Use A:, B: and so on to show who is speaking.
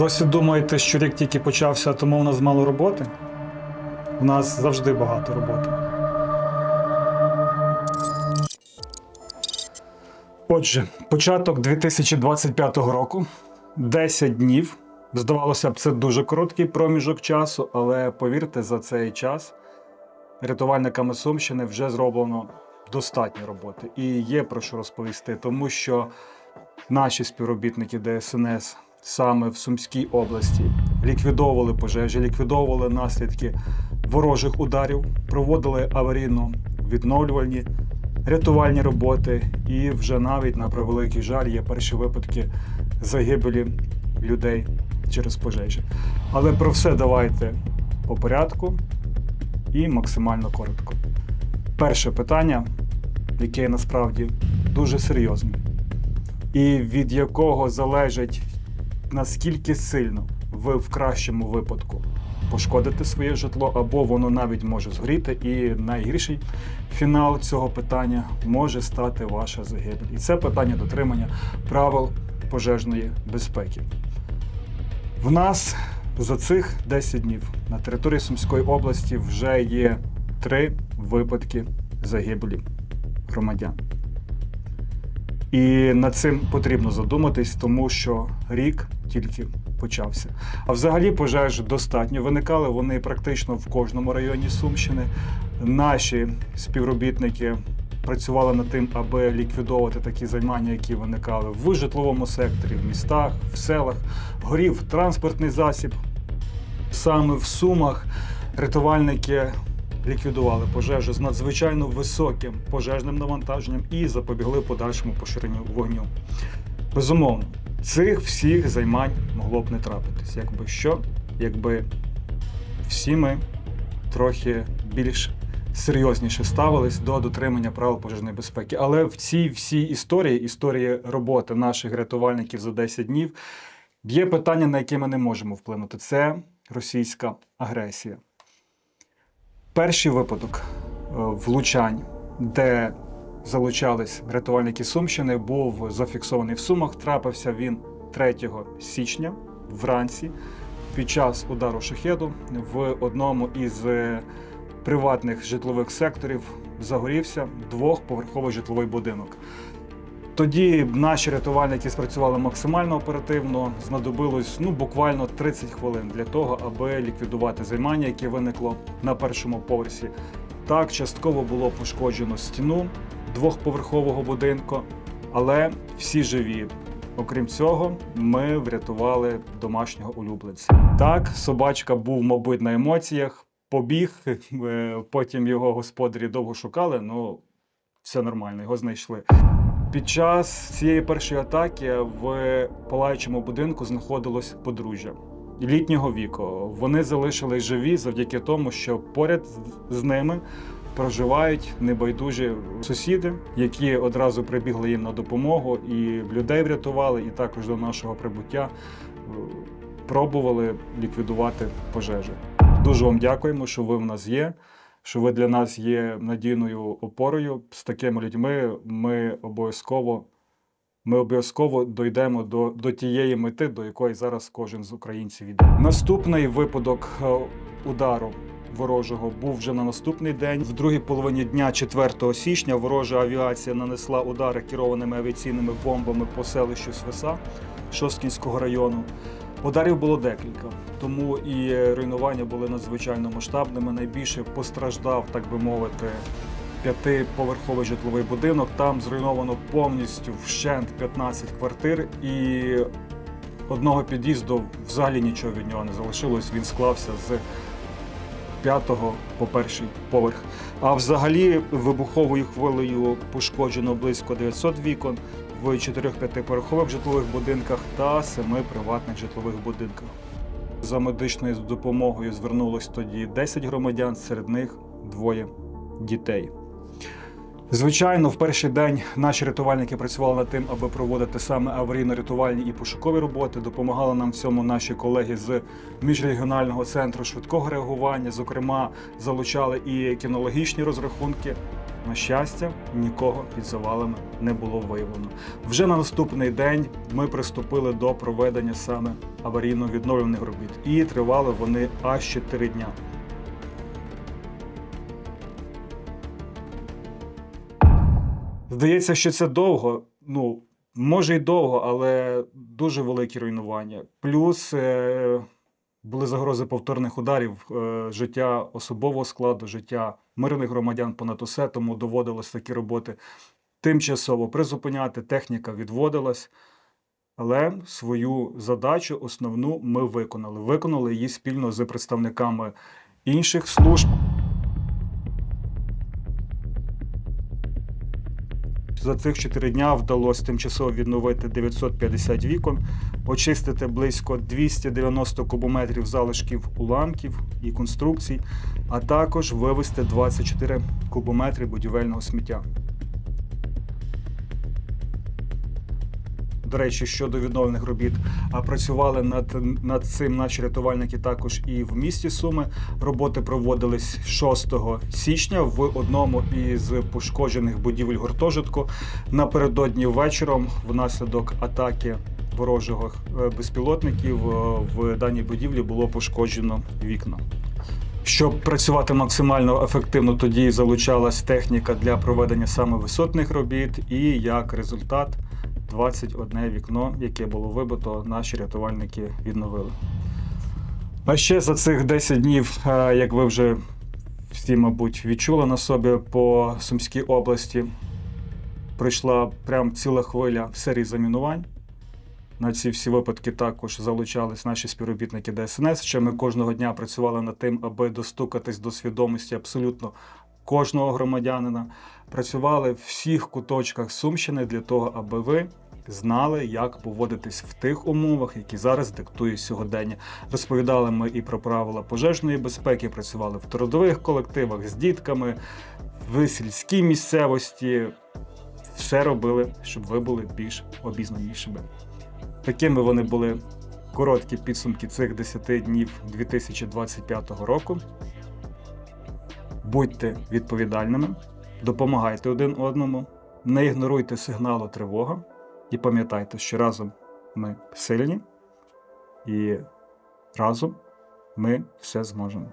A: Досі думаєте, що рік тільки почався, тому у нас мало роботи? У нас завжди багато роботи. Отже, початок 2025 року, 10 днів. Здавалося б, це дуже короткий проміжок часу, але повірте, за цей час рятувальниками Сумщини вже зроблено достатньо роботи. І є про що розповісти, тому що наші співробітники ДСНС саме в Сумській області ліквідовували пожежі, ліквідовували наслідки ворожих ударів, проводили аварійно-відновлювальні рятувальні роботи. І вже навіть на превеликий жаль є перші випадки загибелі людей через пожежі. Але про все давайте по порядку і максимально коротко. Перше питання, яке насправді дуже серйозне, і від якого залежить наскільки сильно ви в кращому випадку пошкодите своє житло, або воно навіть може згоріти. І найгірший фінал цього питання може стати ваша загибель. І це питання дотримання правил пожежної безпеки. В нас за цих 10 днів на території Сумської області вже є три випадки загибелі громадян. І над цим потрібно задуматись, тому що рік тільки почався. А взагалі пожеж достатньо виникали. Вони практично в кожному районі Сумщини. Наші співробітники працювали над тим, аби ліквідовувати такі займання, які виникали в житловому секторі, в містах, в селах. Горів транспортний засіб. Саме в Сумах рятувальники ліквідували пожежу з надзвичайно високим пожежним навантаженням і запобігли подальшому поширенню вогню. Безумовно, цих всіх займань могло б не трапитись. Якби що, якби всі ми трохи більш серйозніше ставились до дотримання правил пожежної безпеки. Але в цій всій історії, історії роботи наших рятувальників за 10 днів, є питання, на які ми не можемо вплинути. Це російська агресія. Перший випадок е, влучань, де залучались рятувальники Сумщини, був зафіксований в Сумах. Трапився він 3 січня вранці під час удару шахеду в одному із е, приватних житлових секторів загорівся двохповерховий житловий будинок. Тоді наші рятувальники спрацювали максимально оперативно. Знадобилось ну буквально 30 хвилин для того, аби ліквідувати займання, яке виникло на першому поверсі. Так, частково було пошкоджено стіну двохповерхового будинку, але всі живі. Окрім цього, ми врятували домашнього улюбленця. Так, собачка був, мабуть, на емоціях, побіг. е, Потім його господарі довго шукали. Ну, все нормально, його знайшли. Під час цієї першої атаки в палаючому будинку знаходилось подружжя літнього віку. Вони залишились живі завдяки тому, що поряд з- з ними проживають небайдужі сусіди, які одразу прибігли їм на допомогу, і людей врятували, і також до нашого прибуття е, пробували ліквідувати пожежу. Дуже вам дякуємо, що ви в нас є. Що ви для нас є надійною опорою з такими людьми. Ми обов'язково ми обов'язково дійдемо до, до тієї мети, до якої зараз кожен з українців йде. Наступний випадок е, удару ворожого був вже на наступний день. В другій половині дня, 4 січня, ворожа авіація нанесла удари керованими авіаційними бомбами по селищу Свиса Шосткінського району. Ударів було декілька, тому і руйнування були надзвичайно масштабними. Найбільше постраждав, так би мовити, п'ятиповерховий житловий будинок. Там зруйновано повністю вщент 15 квартир, і одного під'їзду взагалі нічого від нього не залишилось. Він склався з п'ятого по перший поверх. А взагалі вибуховою хвилею пошкоджено близько 900 вікон в 4-5 поверхових житлових будинках та 7 приватних житлових будинках. За медичною допомогою звернулось тоді 10 громадян, серед них двоє дітей. Звичайно, в перший день наші рятувальники працювали над тим, аби проводити саме аварійно-рятувальні і пошукові роботи. Допомагали нам в цьому наші колеги з міжрегіонального центру швидкого реагування. Зокрема, залучали і кінологічні розрахунки. На щастя, нікого під завалами не було виявлено. Вже на наступний день ми приступили до проведення саме аварійно-відновлених робіт. І тривали вони аж 4 дня. Здається, що це довго. Ну, може й довго, але дуже великі руйнування. Плюс е, були загрози повторних ударів, е, життя особового складу, життя мирних громадян понад усе, тому доводилось такі роботи тимчасово призупиняти, техніка відводилась. Але свою задачу основну ми виконали. Виконали її спільно з представниками інших служб. За цих 4 дня вдалося тимчасово відновити 950 вікон, очистити близько 290 кубометрів залишків уламків і конструкцій, а також вивезти 24 кубометри будівельного сміття. До речі, щодо відновлених робіт, а працювали над, над цим наші рятувальники також і в місті Суми. Роботи проводились 6 січня в одному із пошкоджених будівель гуртожитку. Напередодні вечором, внаслідок атаки ворожого е, безпілотників, е, в даній будівлі було пошкоджено вікна. Щоб працювати максимально ефективно, тоді залучалась техніка для проведення саме висотних робіт, і як результат 21 вікно, яке було вибито, наші рятувальники відновили. А ще за цих 10 днів, е, як ви вже всі, мабуть, відчули на собі по Сумській області, прийшла прям ціла хвиля серії замінувань. На ці всі випадки також залучались наші співробітники ДСНС. Ще ми кожного дня працювали над тим, аби достукатись до свідомості абсолютно кожного громадянина. Працювали в всіх куточках Сумщини для того, аби ви знали, як поводитись в тих умовах, які зараз диктує сьогодення. Розповідали ми і про правила пожежної безпеки, працювали в трудових колективах з дітками, в сільській місцевості. Все робили, щоб ви були більш обізнанішими. Такими вони були короткі підсумки цих 10 днів 2025 року. Будьте відповідальними, допомагайте один одному, не ігноруйте сигналу тривога і пам'ятайте, що разом ми сильні і разом ми все зможемо.